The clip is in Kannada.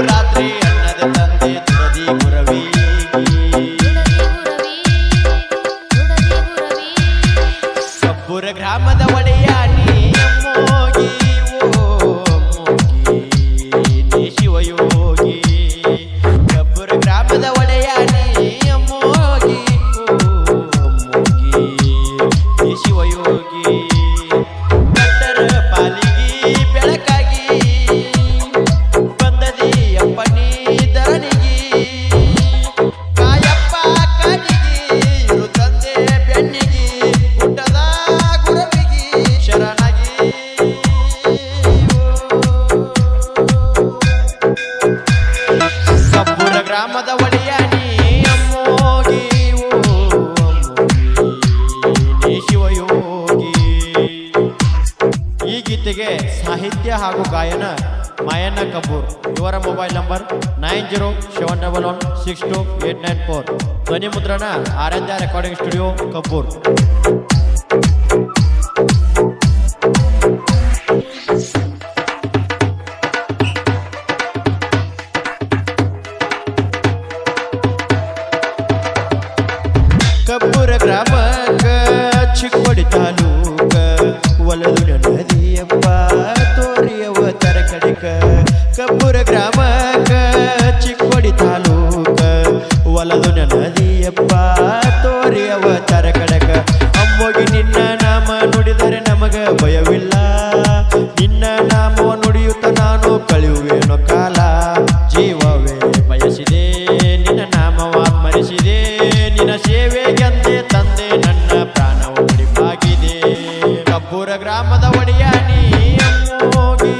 ರಾತ್ರಿ ಅನ್ನದ ತಂದೆ ಗ್ರಾಮದ ಒಡೆಯ ನೀ गायन मायना Kapoor your mobile number nine zero seven double one six two eight nine four ध्वनि मुद्रण R and recording studio Kapoor ಒಡೆಯ ನೀ ಹೋಗಿ.